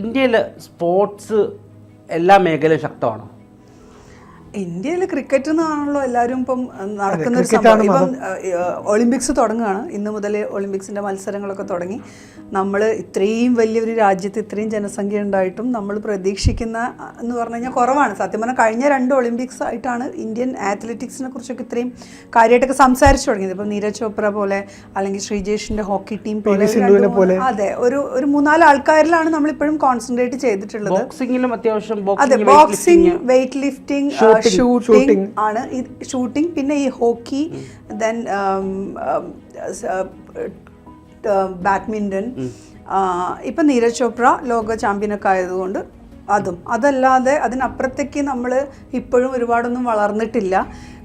ഇന്ത്യയിൽ സ്പോർട്സ് എല്ലാ മേഖലയും ശക്തമാണോ? ഇന്ത്യയിൽ ക്രിക്കറ്റ് എന്നാണല്ലോ എല്ലാവരും ഇപ്പം നടക്കുന്ന ഒരു സംഭവം. ഇപ്പം ഒളിമ്പിക്സ് തുടങ്ങുകയാണ്. ഇന്ന് മുതൽ ഒളിമ്പിക്സിന്റെ മത്സരങ്ങളൊക്കെ തുടങ്ങി. നമ്മൾ ഇത്രയും വലിയൊരു രാജ്യത്ത് ഇത്രയും ജനസംഖ്യ ഉണ്ടായിട്ടും നമ്മൾ പ്രതീക്ഷിക്കുന്ന എന്ന് പറഞ്ഞു കഴിഞ്ഞാൽ കുറവാണ്. സത്യം പറഞ്ഞാൽ കഴിഞ്ഞ രണ്ട് ഒളിമ്പിക്സ് ആയിട്ടാണ് ഇന്ത്യൻ ആത്ലറ്റിക്സിനെ കുറിച്ചൊക്കെ ഇത്രയും കാര്യമായിട്ടൊക്കെ സംസാരിച്ചു തുടങ്ങിയത്. ഇപ്പം നീരജ് ചോപ്ര പോലെ അല്ലെങ്കിൽ ശ്രീജേഷിന്റെ ഹോക്കി ടീം പോലെ അതെ ഒരു ഒരു മൂന്നാൽ ആൾക്കാരിലാണ് നമ്മളിപ്പോഴും കോൺസെൻട്രേറ്റ് ചെയ്തിട്ടുള്ളത്. ബോക്സിംഗിലും അത്യാവശ്യം അതെ ബോക്സിംഗ് വെയിറ്റ് ലിഫ്റ്റിംഗ് ഷൂട്ടിംഗ് ആണ്. ഈ ഷൂട്ടിംഗ് പിന്നെ ഈ ഹോക്കി ദെൻ ബാഡ്മിന്റൺ ഇപ്പം നീരജ് ചോപ്ര ലോക ചാമ്പ്യനൊക്കെ ആയതുകൊണ്ട് അതും. അതല്ലാതെ അതിനപ്പുറത്തേക്ക് നമ്മൾ ഇപ്പോഴും ഒരുപാടൊന്നും വളർന്നിട്ടില്ല.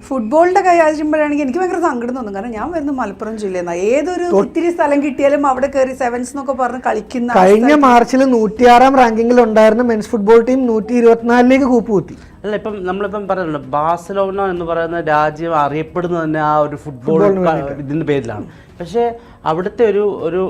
ഫുട്ബോളിന്റെ കാര്യം പറയുകയാണെങ്കിൽ എനിക്ക് ഭയങ്കര സങ്കടം തോന്നും. കാരണം ഞാൻ വരുന്നത് മലപ്പുറം ജില്ലയിൽ നിന്നാണ് ഏതൊരു ഒത്തിരി സ്ഥലം കിട്ടിയാലും അവിടെ കയറി സെവൻസ് എന്നൊക്കെ പറഞ്ഞ് കളിക്കുന്ന കഴിഞ്ഞ മാർച്ചിൽ നൂറ്റിയാറാം റാങ്കിങ്ങിൽ ഉണ്ടായിരുന്ന മെൻസ് ഫുട്ബോൾ ടീം നൂറ്റി ഇരുപത്തിനാലിലേക്ക് കൂപ്പുകുത്തി. അല്ല ഇപ്പം നമ്മളിപ്പം പറയുന്നുണ്ട് ബാഴ്സലോണ എന്ന് പറയുന്ന രാജ്യം അറിയപ്പെടുന്നത് തന്നെ ആ ഒരു ഫുട്ബോൾ ഇതിന്റെ പേരിലാണ്. പക്ഷേ അവിടുത്തെ ഒരു ഒരു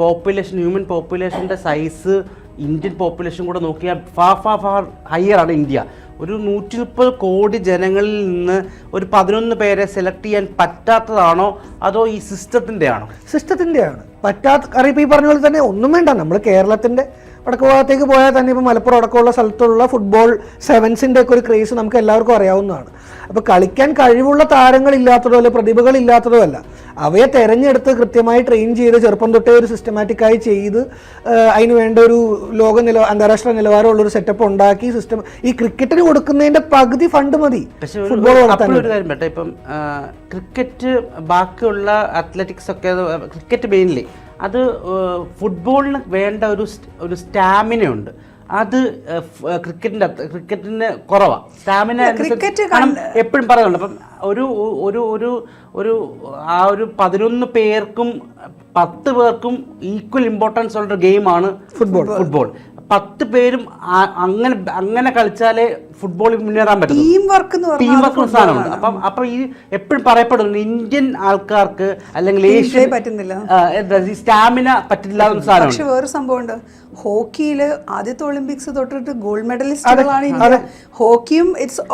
പോപ്പുലേഷൻ ഹ്യൂമൻ പോപ്പുലേഷന്റെ സൈസ് ഇന്ത്യൻ പോപ്പുലേഷൻ കൂടെ നോക്കിയാൽ ഫാ ഫാ ഫാർ ഹയർ ആണ് ഇന്ത്യ. ഒരു നൂറ്റി മുപ്പത് കോടി ജനങ്ങളിൽ നിന്ന് ഒരു പതിനൊന്ന് പേരെ സെലക്ട് ചെയ്യാൻ പറ്റാത്തതാണോ? അതോ ഈ സിസ്റ്റത്തിന്റെ ആണോ സിസ്റ്റത്തിന്റെയാണ് പറ്റാത്ത ഇപ്പോൾ ഈ പറഞ്ഞ പോലെ തന്നെ ഒന്നും വേണ്ട. നമ്മൾ കേരളത്തിന്റെ വടക്ക് ഭാഗത്തേക്ക് പോയാൽ തന്നെ ഇപ്പോൾ മലപ്പുറം അടക്കമുള്ള സ്ഥലത്തുള്ള ഫുട്ബോൾ സെവൻസിന്റെ ഒക്കെ ഒരു ക്രേസ് നമുക്ക് എല്ലാവർക്കും അറിയാവുന്നതാണ്. അപ്പോൾ കളിക്കാൻ കഴിവുള്ള താരങ്ങളില്ലാത്തതോ അല്ല പ്രതിഭകളില്ലാത്തതോ അല്ല അവയെ തെരഞ്ഞെടുത്ത് കൃത്യമായി ട്രെയിൻ ചെയ്ത് ചെറുപ്പം തൊട്ടേ ഒരു സിസ്റ്റമാറ്റിക്കായി ചെയ്ത് അതിന് വേണ്ട ഒരു ലോക നില അന്താരാഷ്ട്ര നിലവാരമുള്ള ഒരു സെറ്റപ്പ് ഉണ്ടാക്കി സിസ്റ്റം ഈ ക്രിക്കറ്റിന് കൊടുക്കുന്നതിന്റെ പകുതി ഫണ്ട് മതി ഫുട്ബോൾ ഒരു- കാര്യം പറ്റേ ഇപ്പം ക്രിക്കറ്റ് ബാക്കിയുള്ള അത്ലറ്റിക്സ് ഒക്കെ ക്രിക്കറ്റ് മെയിൻലി അത് ഫുട്ബോളിന് വേണ്ട ഒരു ഒരു സ്റ്റാമിനയുണ്ട്. അത് ക്രിക്കറ്റിന്റെ ക്രിക്കറ്റിന് കുറവാണ് സ്റ്റാമിന ക്രിക്കറ്റ് എപ്പോഴും പറയുന്നുണ്ട് അപ്പം ഒരു ഒരു ഒരു ഒരു ആ ഒരു പതിനൊന്ന് പേർക്കും പത്ത് പേർക്കും ഈക്വൽ ഇമ്പോർട്ടൻസ് ഉള്ള ഗെയിമാണ് ഫുട്ബോൾ. ഫുട്ബോൾ. പത്ത് പേരും അങ്ങനെ അങ്ങനെ കളിച്ചാലേ ഫുട്ബോളിൽ മുന്നേറാൻ പറ്റും ടീം വർക്ക് ടീം വർക്ക് സാധനമുണ്ട്. അപ്പം അപ്പം ഈ എപ്പോഴും പറയപ്പെടുന്നു ഇന്ത്യൻ ആൾക്കാർക്ക് അല്ലെങ്കിൽ ഏഷ്യൻ പറ്റുന്നില്ല. എന്താ ഈ സ്റ്റാമിന പറ്റില്ല പക്ഷെ വേറെ സംഭവമുണ്ട്. ഹോക്കിയിൽ ആദ്യത്തെ ഒളിമ്പിക്സ് തൊട്ടിട്ട് ഗോൾഡ് മെഡലിസ്റ്റുകളാണ് ഇന്ത്യ. ഹോക്കിയും ഇറ്റ്സ്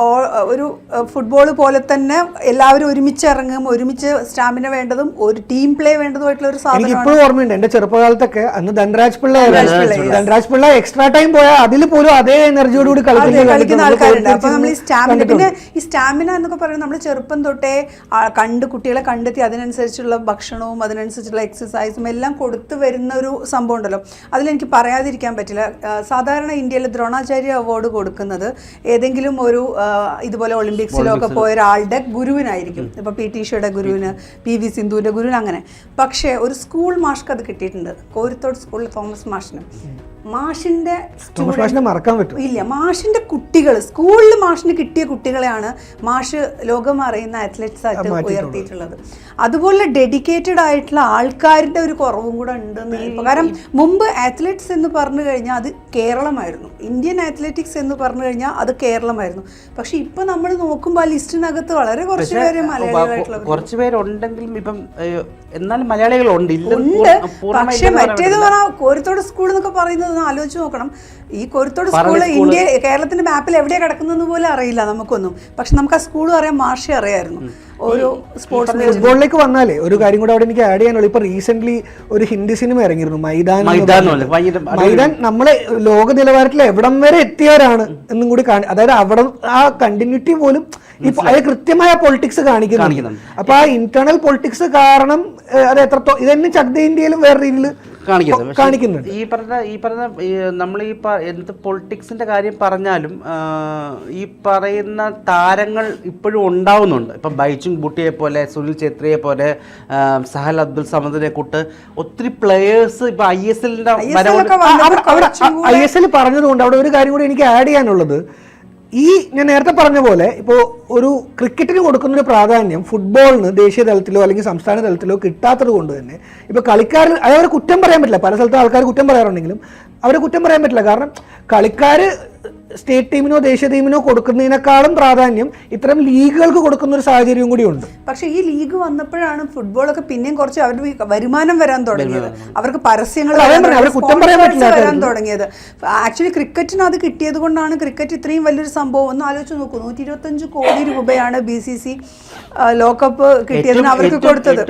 ഒരു ഫുട്ബോൾ പോലെ തന്നെ എല്ലാവരും ഒരുമിച്ച് ഇറങ്ങും ഒരുമിച്ച് സ്റ്റാമിന വേണ്ടതും ഒരു ടീം പ്ലേ വേണ്ടതുമായിട്ടുള്ള ഒരു സാധനം സാധനമാണ് ഇപ്പോഴും ഓർമ്മയുണ്ട്. എന്റെ ചെറുപ്പകാലത്തൊക്കെ അന്ന് ധനരാജ് പിള്ള ധനരാജ് പിള്ള എക്സ്ട്രാ ടൈം പോയാൽ അതിൽ പോലും അതേ എനർജിയോട് കൂടി കളിക്കുന്ന ആൾക്കാരുണ്ട്. അപ്പൊ നമ്മൾ ഈ സ്റ്റാമിന പിന്നെ ഈ സ്റ്റാമിന എന്നൊക്കെ പറയുന്നത് നമ്മൾ ചെറുപ്പം തൊട്ടേ കണ്ട് കുട്ടികളെ കണ്ടെത്തി അതിനനുസരിച്ചുള്ള ഭക്ഷണവും അതിനനുസരിച്ചുള്ള എക്സസൈസും എല്ലാം കൊടുത്തു വരുന്ന ഒരു സംഭവം ഉണ്ടല്ലോ. അതിലെനിക്ക് പറയാതിരിക്കാൻ പറ്റില്ല. സാധാരണ ഇന്ത്യയിൽ ദ്രോണാചാര്യ അവാർഡ് കൊടുക്കുന്നത് ഏതെങ്കിലും ഒരു ഇതുപോലെ ഒളിമ്പിക്സിലോ ഒക്കെ പോയ ഒരാളുടെ ഗുരുവിനായിരിക്കും ഇപ്പൊ പി ടി ഷയുടെ ഗുരുവിന് പി വി സിന്ധുവിന്റെ ഗുരുവിന് അങ്ങനെ. പക്ഷേ ഒരു സ്കൂൾ മാഷ്ക്ക് അത് കിട്ടിയിട്ടുണ്ട്. കോരിത്തോട് സ്കൂളിൽ തോമസ് മാഷിന്. മാഷിന്റെ മാഷിനെ മറക്കാൻ പറ്റും ഇല്ല മാഷിന്റെ കുട്ടികൾ സ്കൂളിൽ മാഷിന് കിട്ടിയ കുട്ടികളെയാണ് മാഷ് ലോകം അറിയുന്ന അത്ലറ്റ്സ് ആയിട്ട് ഉയർത്തിയിട്ടുള്ളത്. അതുപോലെ ഡെഡിക്കേറ്റഡ് ആയിട്ടുള്ള ആൾക്കാരുടെ ഒരു കുറവും കൂടെ ഉണ്ടെന്ന് കാരണം മുമ്പ് അത്ലറ്റ്സ് എന്ന് പറഞ്ഞു കഴിഞ്ഞാൽ അത് കേരളമായിരുന്നു. ഇന്ത്യൻ അത്ലറ്റിക്സ് എന്ന് പറഞ്ഞു കഴിഞ്ഞാൽ അത് കേരളമായിരുന്നു. പക്ഷെ ഇപ്പൊ നമ്മൾ നോക്കുമ്പോൾ ആ ലിസ്റ്റിനകത്ത് വളരെ കുറച്ച് പേര് മലയാളികളായിട്ടുള്ള കുറച്ച് പേരുണ്ടെങ്കിലും ഇപ്പം മലയാളികൾ മലയാളികളുണ്ട്. പക്ഷെ മറ്റേത് പറഞ്ഞാൽ കോരിത്തോട് സ്കൂൾ എന്നൊക്കെ പറയുന്നത് ആലോചിച്ച് നോക്കണം. ഈ കോരിത്തോട് സ്കൂൾ ഇന്ത്യ കേരളത്തിന്റെ മാപ്പിൽ എവിടെയാണ് കിടക്കുന്നത് പോലും അറിയില്ല നമുക്കൊന്നും. പക്ഷെ നമുക്ക് ആ സ്കൂൾ അറിയാം മാഷെ അറിയായിരുന്നു. ഓരോ സ്പോർട്സ് ഫുട്ബോളിലേക്ക് വന്നാലേ ഒരു കാര്യം കൂടെ അവിടെ എനിക്ക് ആഡ് ചെയ്യാനുള്ളൂ. ഇപ്പൊ റീസെന്റ് ഒരു ഹിന്ദി സിനിമ ഇറങ്ങിയിരുന്നു മൈതാൻ മൈതാൻ നമ്മളെ ലോക നിലവാരത്തിൽ എവിടം വരെ എത്തിയവരാണ് എന്നും കൂടി കാണി അതായത് അവിടെ ആ കണ്ടിന്യൂറ്റി പോലും ഇപ്പൊ അത് കൃത്യമായ പൊളിറ്റിക്സ് കാണിക്കുന്നു കാണിക്കുന്നുണ്ട്. അപ്പൊ ആ ഇന്റേണൽ പൊളിറ്റിക്സ് കാരണം അത് എത്രത്തോ ഇതന്നെ ചക്ത ഇന്ത്യയിലും വേറെ രീതിയിൽ കാണിക്കുന്നുണ്ട്. ഈ പറഞ്ഞ ഈ പറഞ്ഞ നമ്മൾ ഈ എന്ത് പൊളിറ്റിക്സിന്റെ കാര്യം പറഞ്ഞാലും ഈ പറയുന്ന താരങ്ങൾ ഇപ്പോഴും ഉണ്ടാവുന്നുണ്ട്. ഇപ്പം ബൈച്ചുങ് ബുട്ടിയെ പോലെ സുനിൽ ഛേത്രിയെ പോലെ സഹൽ അബ്ദുൽ സമദിനെ കൂട്ട് ഒത്തിരി പ്ലെയേഴ്സ് ഇപ്പൊ ഐ എസ് എല്ലിന്റെ ഐ എസ് എൽ പറഞ്ഞതുകൊണ്ട് അവിടെ ഒരു കാര്യം കൂടി എനിക്ക് ആഡ് ചെയ്യാനുള്ളത്. ഈ ഞാൻ നേരത്തെ പറഞ്ഞ പോലെ ഇപ്പോൾ ഒരു ക്രിക്കറ്റിന് കൊടുക്കുന്ന ഒരു പ്രാധാന്യം ഫുട്ബോളിന് ദേശീയ തലത്തിലോ അല്ലെങ്കിൽ സംസ്ഥാന തലത്തിലോ കിട്ടാത്തത് കൊണ്ട് തന്നെ ഇപ്പോൾ കളിക്കാർ അതായത് കുറ്റം പറയാൻ പറ്റില്ല. പല സ്ഥലത്തും ആൾക്കാർ കുറ്റം പറയാറുണ്ടെങ്കിലും അവരെ കുറ്റം പറയാൻ പറ്റില്ല. കാരണം കളിക്കാർ സ്റ്റേറ്റ് ടീമിനോ ദേശീയ ടീമിനോ കൊടുക്കുന്നതിനേക്കാളും പ്രാധാന്യം ഇത്തരം ലീഗുകൾക്ക് കൊടുക്കുന്ന ഒരു സാഹചര്യം കൂടി ഉണ്ട്. പക്ഷെ ഈ ലീഗ് വന്നപ്പോഴാണ് ഫുട്ബോളൊക്കെ പിന്നെയും കുറച്ച് അവരുടെ വരുമാനം വരാൻ തുടങ്ങിയത്. അവർക്ക് പരസ്യങ്ങൾ കുറ്റം പറയാൻ പറ്റില്ല വരാൻ തുടങ്ങിയത്. ആക്ച്വലി ക്രിക്കറ്റിന് അത് കിട്ടിയത് കൊണ്ടാണ് ക്രിക്കറ്റ് ഇത്രയും വലിയൊരു സംഭവം. ഒന്ന് ആലോചിച്ച് നോക്കൂ നൂറ്റി ഇരുപത്തഞ്ച് കോടി രൂപയാണ് ബി സി സി ലോകകപ്പ് കിട്ടിയതിന് അവർക്ക് കൊടുത്തത്.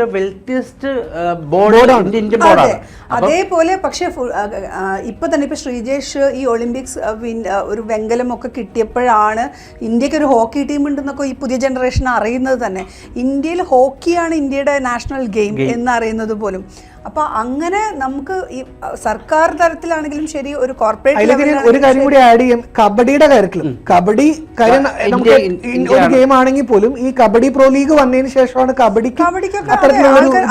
അതേപോലെ പക്ഷേ ഇപ്പൊ തന്നെ ഇപ്പൊ ശ്രീജേഷ് ഈ ഒളിമ്പിക്സ് വിൻ- ഒരു വെങ്കലം ഒക്കെ കിട്ടിയപ്പോഴാണ് ഇന്ത്യയ്ക്ക് ഒരു ഹോക്കി ടീം ഉണ്ടെന്നൊക്കെ ഈ പുതിയ ജനറേഷൻ അറിയുന്നത് തന്നെ. ഇന്ത്യയിൽ ഹോക്കിയാണ് ഇന്ത്യയുടെ നാഷണൽ ഗെയിം എന്നറിയുന്നത് പോലും. അപ്പൊ അങ്ങനെ നമുക്ക് ഈ സർക്കാർ തലത്തിലാണെങ്കിലും ശരി ഒരു കോർപ്പറേറ്റ് ഒരു കാര്യം കൂടി ആഡ് ചെയ്യും. കബഡിയുടെ കാര്യത്തിൽ കബഡി കാര്യം നമുക്ക് ഒരു ഗെയിം ആണെങ്കിൽ പോലും ഈ കബഡി പ്രോ ലീഗ് വന്നതിന് ശേഷമാണ് കബഡിക്ക് കബഡിക്കൊക്കെ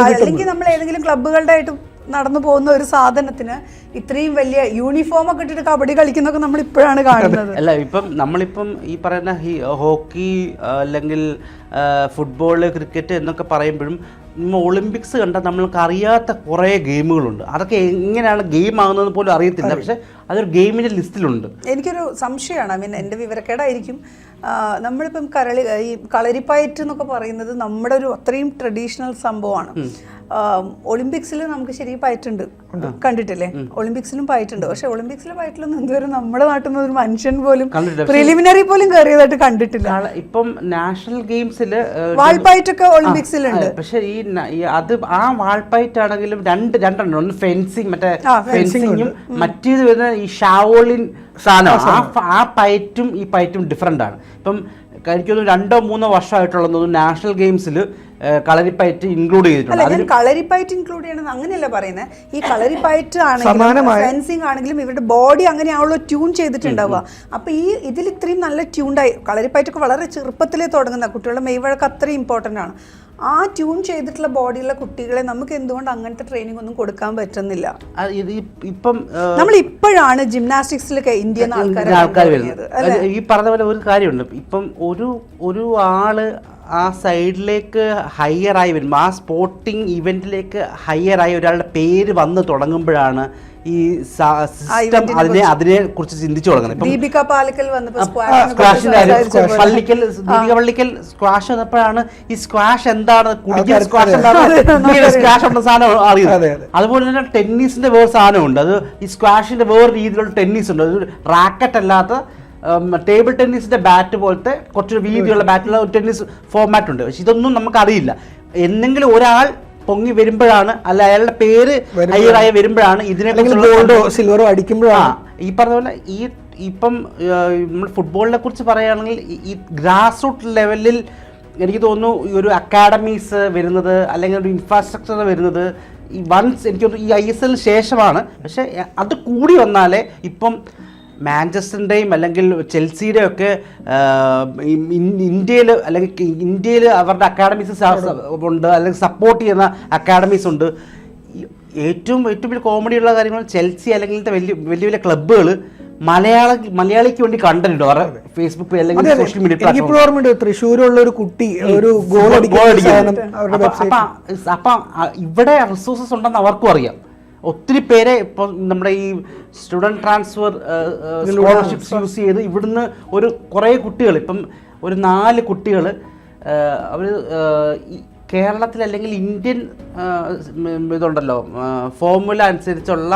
അല്ലെങ്കിൽ നമ്മൾ ഏതെങ്കിലും ക്ലബ്ബുകളുടെ ആയിട്ട് നടന്നു പോകുന്ന ഒരു സാധനത്തിന് ഇത്രയും വലിയ യൂണിഫോം ഒക്കെ ഇട്ടിട്ട് കബഡി കളിക്കുന്നൊക്കെ നമ്മൾ ഇപ്പോഴാണ് കാണുന്നത്. അല്ല ഇപ്പം നമ്മളിപ്പം ഈ പറയുന്ന ഹോക്കി അല്ലെങ്കിൽ ഫുട്ബോൾ ക്രിക്കറ്റ് എന്നൊക്കെ പറയുമ്പോഴും ഒളിമ്പിക്സ് കണ്ടാൽ നമ്മൾക്ക് അറിയാത്ത കുറേ ഗെയിമുകളുണ്ട്. അതൊക്കെ എങ്ങനെയാണ് ഗെയിം ആകുന്നത് പോലും അറിയത്തില്ല. പക്ഷെ അതൊരു ഗെയിമിന്റെ ലിസ്റ്റിലുണ്ട്. എനിക്കൊരു സംശയമാണ്. ഐ മീൻ എന്റെ വിവരക്കേടായിരിക്കും. നമ്മളിപ്പം കരളി ഈ കളരിപ്പയറ്റ് എന്നൊക്കെ പറയുന്നത് നമ്മുടെ ഒരു അത്രയും ട്രഡീഷണൽ സംഭവമാണ്. ഒളിമ്പിക്സിൽ നമുക്ക് ശരി പായിട്ടുണ്ട് കണ്ടിട്ടില്ലേ? ഒളിമ്പിക്സിലും പായിട്ടുണ്ട് പക്ഷെ ഒളിമ്പിക്സിലെ പായിട്ടുള്ള ഇതുവരെ നമ്മുടെ നാട്ടിൽ നിന്ന് ഒരു മനുഷ്യൻ പോലും പ്രിലിമിനറി പോലും കയറിയതായിട്ട് കണ്ടിട്ടില്ല. ഇപ്പം നാഷണൽ ഗെയിംസിൽ വാൾപ്പായിട്ടൊക്കെ ഒളിമ്പിക്സിലുണ്ട്. പക്ഷെ ഈ അത് ആ വാൾപ്പായിട്ടാണെങ്കിലും ആണെങ്കിലും രണ്ട് രണ്ടെണ്ണം. ഒന്ന് ഫെൻസിങ് മറ്റേ ഫെൻസിങ്ങും മറ്റേത് വരുന്ന ഈ ഷാവോളിൻ സാധനം. ആ പയറ്റും ഈ പയറ്റും ഡിഫറെന്റ് ആണ്. ഇപ്പം എനിക്ക് തോന്നുന്നു രണ്ടോ മൂന്നോ വർഷമായിട്ടുള്ള നാഷണൽ ഗെയിംസിൽ കളരിപ്പയറ്റ് ഇൻക്ലൂഡ് ചെയ്തിട്ടുണ്ട്. കളരിപ്പയറ്റ് ഇൻക്ലൂഡ് ചെയ്യണമെന്ന് അങ്ങനെയല്ല പറയുന്നത്. ഈ കളരിപ്പയറ്റ് ആണെങ്കിലും ഫെൻസിങ് ആണെങ്കിലും ഇവരുടെ ബോഡി അങ്ങനെയാണല്ലോ ട്യൂൺ ചെയ്തിട്ടുണ്ടാവുക. അപ്പൊ ഈ ഇതിൽ ഇത്രയും നല്ല ട്യൂൺഡായി കളരിപ്പയറ്റൊക്കെ വളരെ ചെറുപ്പത്തിലേ തുടങ്ങുന്ന കുട്ടികളുടെ മെയ്വഴക്ക് അത്രയും ഇമ്പോർട്ടന്റ് ആണ്. ആ ട്യൂൺ ചെയ്തിട്ടുള്ള ബോഡിയുള്ള കുട്ടികളെ നമുക്ക് എന്തുകൊണ്ട് അങ്ങനത്തെ ട്രെയിനിങ് ഒന്നും കൊടുക്കാൻ പറ്റുന്നില്ല? ഇപ്പം നമ്മൾ ഇപ്പോഴാണ് ജിംനാസ്റ്റിക്സിലൊക്കെ ഇന്ത്യൻ ആൾക്കാർ. വരുന്നത്. ഈ പറഞ്ഞ പോലെ ഒരു കാര്യമുണ്ട്. ഇപ്പം ഒരു ഒരു ആൾ ആ സൈഡിലേക്ക് ഹയർ ആയി വരുമ്പോൾ ആ സ്പോർട്ടിങ് ഇവന്റിലേക്ക് ഹയർ ആയി ഒരാളുടെ പേര് വന്ന് തുടങ്ങുമ്പോഴാണ് ഈ സിസ്റ്റം അതിനെ അതിനെ കുറിച്ച് ചിന്തിച്ചു തുടങ്ങുന്നത് ദീപിക പാലിക്കൽ സ്ക്വാഷിന്റെ. പള്ളിക്കൽ ദീപിക പള്ളിക്കൽ സ്ക്വാഷ് വന്നപ്പോഴാണ് ഈ സ്ക്വാഷ് എന്താണ്? കുടിക്കുന്ന സ്ക്വാഷ്. എന്താണ്? സ്ക്വാഷ് ഉള്ള സാധനം അതെ, അറിയുന്നത് അതെ. അതുപോലെ തന്നെ ടെന്നീസിന്റെ വേറെ സാധനമുണ്ട്. അത് ഈ സ്ക്വാഷിന്റെ വേറെ രീതിയിലുള്ള ടെന്നീസ് ഉണ്ട്. റാക്കറ്റ് അല്ലാത്ത ടേബിൾ ടെന്നീസിന്റെ ബാറ്റ് പോലത്തെ കുറച്ച് വീതിയുള്ള ബാറ്റുള്ള ടെന്നീസ് ഫോർമാറ്റ് ഉണ്ട്. പക്ഷെ ഇതൊന്നും നമുക്ക് അറിയില്ല എന്തെങ്കിലും ഒരാൾ പൊങ്ങി വരുമ്പോഴാണ് അല്ല അയാളുടെ പേര് ഹയറായി വരുമ്പോഴാണ് ഇതിനെ ഗോൾഡോ സിൽവറോ അടിക്കുമ്പോഴാണ്. ഈ പറഞ്ഞ പോലെ ഈ ഇപ്പം നമ്മൾ ഫുട്ബോളിനെ കുറിച്ച് പറയുകയാണെങ്കിൽ ഈ- ഈ ഗ്രാസ് റൂട്ട് ലെവലിൽ എനിക്ക് തോന്നുന്നു ഈ ഒരു അക്കാഡമീസ് വരുന്നത് അല്ലെങ്കിൽ ഒരു ഇൻഫ്രാസ്ട്രക്ചർ വരുന്നത് ഈ വൺസ് എനിക്ക് തോന്നുന്നു ഈ ഐ എസ് എല്ലിന് ശേഷമാണ്. പക്ഷേ അത് കൂടി വന്നാലേ ഇപ്പം മാഞ്ചസ്റ്ററിന്റെയും അല്ലെങ്കിൽ ചെൽസിയുടെയും ഒക്കെ ഇന്ത്യയിൽ അല്ലെങ്കിൽ ഇന്ത്യയിൽ അവരുടെ അക്കാഡമീസ് ഉണ്ട് അല്ലെങ്കിൽ സപ്പോർട്ട് ചെയ്യുന്ന അക്കാഡമീസ് ഉണ്ട്. ഏറ്റവും ഏറ്റവും വലിയ കോമഡി ഉള്ള കാര്യങ്ങൾ ചെൽസി അല്ലെങ്കിൽ വലിയ വലിയ വലിയ ക്ലബ്ബുകൾ മലയാള മലയാളിക്ക് വേണ്ടി കണ്ടന്റ് ഫേസ്ബുക്ക് അല്ലെങ്കിൽ സോഷ്യൽ മീഡിയ എനിക്കിപ്പോഴും ഓർമ്മയുണ്ട് തൃശ്ശൂരുള്ള ഒരു കുട്ടി ഒരു ഗോൾ വെബ്സൈറ്റ് അപ്പൊ ഇവിടെ റിസോഴ്സസ് ഉണ്ടെന്ന് അവർക്കും അറിയാം. ഒത്തിരി പേരെ ഇപ്പൊ നമ്മുടെ ഈ സ്റ്റുഡന്റ് ട്രാൻസ്ഫർ സ്കോളർഷിപ്സ് യൂസ് ചെയ്ത് ഇവിടുന്ന് ഒരു കുറേ കുട്ടികൾ ഇപ്പം ഒരു നാല് കുട്ടികൾ അവർ കേരളത്തിൽ അല്ലെങ്കിൽ ഇന്ത്യൻ ഇതുണ്ടല്ലോ ഫോർമുല അനുസരിച്ചുള്ള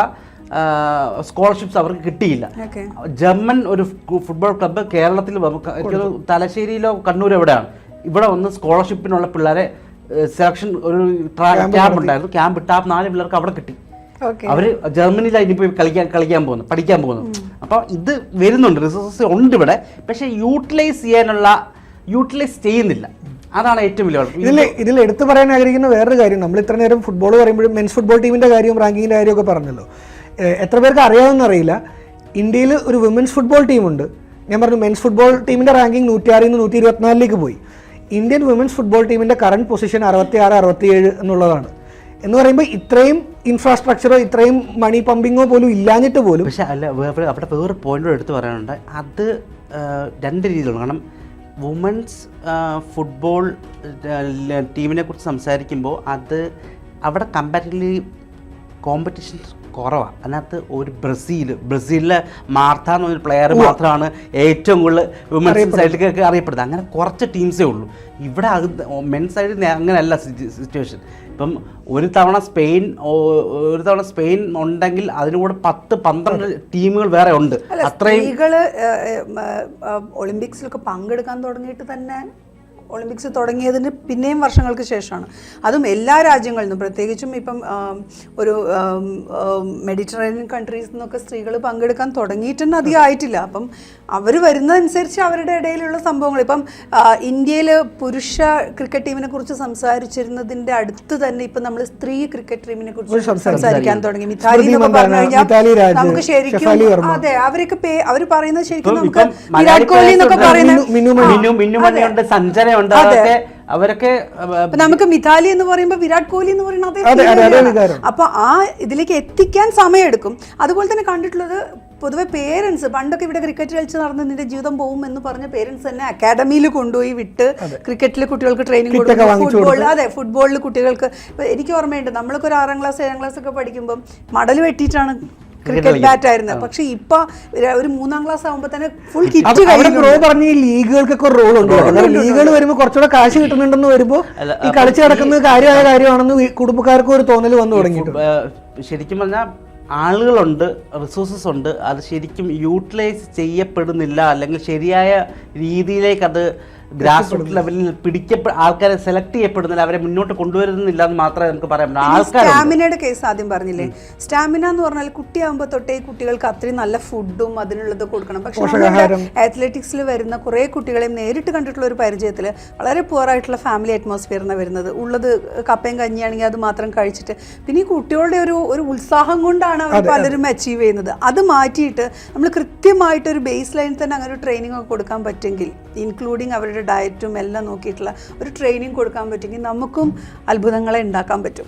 സ്കോളർഷിപ്സ് അവർക്ക് കിട്ടിയില്ല. ജർമ്മൻ ഒരു ഫുട്ബോൾ ക്ലബ്ബ് കേരളത്തിൽ തലശ്ശേരിയിലോ കണ്ണൂർ എവിടെയാണ്? ഇവിടെ വന്ന് സ്കോളർഷിപ്പിനുള്ള പിള്ളേരെ സെലക്ഷൻ ഒരു ക്യാമ്പ് ഉണ്ടായിരുന്നു. ക്യാമ്പ് ഇട്ട് ആ നാല് പിള്ളേർക്ക് അവിടെ കിട്ടി. അവർ ജർമ്മനിയിൽ ഇനി പോയി കളിക്കാൻ കളിക്കാൻ പോകുന്നു പഠിക്കാൻ പോകുന്നു. അപ്പോൾ ഇത് വരുന്നുണ്ട് റിസോഴ്സസ് ഉണ്ട് ഇവിടെ പക്ഷേ യൂട്ടിലൈസ് ചെയ്യാനുള്ള യൂട്ടിലൈസ് ചെയ്യുന്നില്ല. അതാണ് ഏറ്റവും വലിയ. ഇതിൽ ഇതിൽ എടുത്തു പറയാൻ ആഗ്രഹിക്കുന്ന വേറൊരു കാര്യം നമ്മൾ ഇത്ര നേരം ഫുട്ബോൾ പറയുമ്പോഴും മെൻസ് ഫുട്ബോൾ ടീമിന്റെ കാര്യവും റാങ്കിങ്ങിന്റെ കാര്യമൊക്കെ പറഞ്ഞല്ലോ. എത്ര പേർക്ക് അറിയാമെന്ന് അറിയില്ല. ഇന്ത്യയിൽ ഒരു വിമൻസ് ഫുട്ബോൾ ടീമുണ്ട് ഞാൻ പറഞ്ഞു മെൻസ് ഫുട്ബോൾ ടീമിന്റെ റാങ്കിങ് നൂറ്റിയാറിൽ നിന്ന് നൂറ്റി ഇരുപത്തിനാലിലേക്ക് പോയി. ഇന്ത്യൻ വിമൻസ് ഫുട്ബോൾ ടീമിന്റെ കറണ്ട് പൊസിഷൻ അറുപത്തി ആറ് അറുപത്തിയേഴ് എന്നുള്ളതാണ്. എന്ന് പറയുമ്പോൾ ഇത്രയും ഇൻഫ്രാസ്ട്രക്ചറോ ഇത്രയും മണി പമ്പിങ്ങോ പോലും ഇല്ലാഞ്ഞിട്ട് പോലും പക്ഷേ അല്ല വേറെ അവിടെ വേറെ പോയിന്റ് എടുത്ത് പറയാനുണ്ട്. അത് രണ്ട് രീതിയിലാണ് കാരണം വുമൻസ് ഫുട്ബോൾ ടീമിനെ കുറിച്ച് സംസാരിക്കുമ്പോൾ അത് അവിടെ കമ്പാരിറ്റീവ്ലി കോമ്പറ്റീഷൻ കുറവാണ് അതിനകത്ത് ഒരു ബ്രസീൽ ബ്രസീലിലെ മാർത്ത എന്ന് പറഞ്ഞൊരു പ്ലെയർ മാത്രമാണ് ഏറ്റവും കൂടുതൽ വുമൻസ് സൈഡിലേക്കൊക്കെ അറിയപ്പെടുന്നത്. അങ്ങനെ കുറച്ച് ടീംസേ ഉള്ളൂ. ഇവിടെ മെൻസ് സൈഡിൽ അങ്ങനെയല്ല സിറ്റുവേഷൻ ഇപ്പം ഒരു തവണ സ്പെയിൻ ഒരു തവണ സ്പെയിൻ ഉണ്ടെങ്കിൽ അതിനൂടെ പത്ത് പന്ത്രണ്ട് ടീമുകൾ വേറെ ഉണ്ട്. അത്രയും ഒളിമ്പിക്സിലൊക്കെ പങ്കെടുക്കാൻ തുടങ്ങിയിട്ട് തന്നെ ഒളിമ്പിക്സ് തുടങ്ങിയതിന് പിന്നെയും വർഷങ്ങൾക്ക് ശേഷമാണ്. അതും എല്ലാ രാജ്യങ്ങളിൽ നിന്നും. പ്രത്യേകിച്ചും ഇപ്പം ഒരു മെഡിറ്ററേനിയൻ കൺട്രീസ് നിന്നൊക്കെ സ്ത്രീകൾ പങ്കെടുക്കാൻ തുടങ്ങിയിട്ട് തന്നെ അധികം ആയിട്ടില്ല. അപ്പം അവർ വരുന്നതനുസരിച്ച് അവരുടെ ഇടയിലുള്ള സംഭവങ്ങൾ. ഇപ്പം ഇന്ത്യയിൽ പുരുഷ ക്രിക്കറ്റ് ടീമിനെ കുറിച്ച് സംസാരിച്ചിരുന്നതിന്റെ അടുത്ത് തന്നെ ഇപ്പം നമ്മൾ സ്ത്രീ ക്രിക്കറ്റ് ടീമിനെ കുറിച്ച് സംസാരിക്കാൻ തുടങ്ങി. മിഥാലി എന്നൊക്കെ പറഞ്ഞു കഴിഞ്ഞാൽ നമുക്ക് ശരിക്കും അതെ അവരൊക്കെ അവർ പറയുന്നത് ശരിക്കും നമുക്ക് വിരാട് കോഹ്ലി എന്നൊക്കെ. പറയുന്നത് മിന്നു- അതെ. അതൊക്കെ അവരൊക്കെ നമുക്ക് മിഥാലി എന്ന് പറയുമ്പോൾ വിരാട് കോഹ്ലി എന്ന് പറയുന്നത് അതേ അതെ, അതെ, അതേ feel അപ്പൊ ആ ഇതിലേക്ക് എത്തിക്കാൻ സമയമെടുക്കും. അതുപോലെ തന്നെ കണ്ടിട്ടുള്ളത് പൊതുവെ പേരൻസ് പണ്ടൊക്കെ ഇവിടെ ക്രിക്കറ്റ് കളിച്ച് നടന്ന് നിന്റെ ജീവിതം പോകും എന്ന് പറഞ്ഞ പേരൻസ് തന്നെ അക്കാഡമിയിൽ കൊണ്ടുപോയി വിട്ട് ക്രിക്കറ്റിൽ കുട്ടികൾക്ക് ട്രെയിനിങ് കൊടുക്കും. ഫുട്ബോൾ അതെ ഫുട്ബോളിൽ കുട്ടികൾക്ക് എനിക്ക് ഓർമ്മയുണ്ട്. നമ്മളൊക്കെ ഒരു ആറാം ക്ലാസ് ഏഴാം ക്ലാസ് ഒക്കെ പഠിക്കുമ്പോൾ മടൽ വെട്ടിയിട്ടാണ് ക്രിക്കറ്റ് ബാറ്റ് ആയിരുന്നു. പക്ഷെ ഇപ്പൊ ഒരു മൂന്നാം ക്ലാസ് ആകുമ്പോ തന്നെ ഫുൾ കിറ്റ് ബ്രോ പറഞ്ഞ ഈ ലീഗുകൾക്കൊക്കെ റോൾ ഉണ്ട്? ലീഗുകൾ വരുമ്പോൾ കുറച്ചുകൂടെ കാശ് കിട്ടുന്നുണ്ടെന്ന് വരുമ്പോ അല്ല, ഈ കളിച്ച് നടക്കുന്നത് കാര്യമായ കാര്യമാണെന്ന് കുടുംബക്കാർക്ക് കുടുംബക്കാർക്കും ഒരു തോന്നൽ വന്നു തുടങ്ങിയിട്ടുണ്ട്. ശരിക്കും പറഞ്ഞാൽ ആളുകളുണ്ട് റിസോഴ്സസ് ഉണ്ട്. അത് ശരിക്കും യൂട്ടിലൈസ് ചെയ്യപ്പെടുന്നില്ല അല്ലെങ്കിൽ ശരിയായ രീതിയിലേക്ക് അത് ഗ്രാസ് റൂട്ട് ലെവലിൽ പിടിക്കപ്പെ ആൾക്കാരെ സെലക്ട് ചെയ്യപ്പെടുന്നില്ല അവരെ മുന്നോട്ട് കൊണ്ടുവരുന്നില്ല എന്ന് മാത്രമേ നമുക്ക് പറയാൻ സ്റ്റാമിനയുടെ കേസ് ആദ്യം പറഞ്ഞില്ലേ? സ്റ്റാമിന എന്ന് പറഞ്ഞാൽ കുട്ടിയാകുമ്പോൾ തൊട്ടേ കുട്ടികൾക്ക് അത്രയും നല്ല ഫുഡും അതിനുള്ളത് കൊടുക്കണം. പക്ഷേ പോഷകാഹാരം. അത്ലറ്റിക്സിൽ വരുന്ന കുറേ കുട്ടികളെയും നേരിട്ട് കണ്ടിട്ടുള്ള ഒരു പരിചയത്തിൽ വളരെ പുവറായിട്ടുള്ള ഫാമിലി അറ്റ്മോസ്ഫിയറിനാണ് വരുന്നത്. ഉള്ളത് കപ്പയും കഞ്ഞിയാണെങ്കിൽ അത് മാത്രം കഴിച്ചിട്ട്. പിന്നെ ഈ കുട്ടികളുടെ ഒരു ഒരു ഉത്സാഹം കൊണ്ടാണ് അവർ പലരും അച്ചീവ് ചെയ്യുന്നത്. അത് മാറ്റിയിട്ട് നമ്മൾ കൃത്യമായിട്ട് ഒരു ബേസ് ലൈനിൽ തന്നെ അങ്ങനെ ഒരു ട്രെയിനിങ് ഒക്കെ കൊടുക്കാൻ പറ്റുമെങ്കിൽ ഇൻക്ലൂഡിങ് ഡയറ്റും എല്ലാം നോക്കിയിട്ടുള്ള ഒരു ട്രെയിനിങ് കൊടുക്കാൻ പറ്റുമെങ്കിൽ നമുക്കും അത്ഭുതങ്ങളെ ഉണ്ടാക്കാൻ പറ്റും.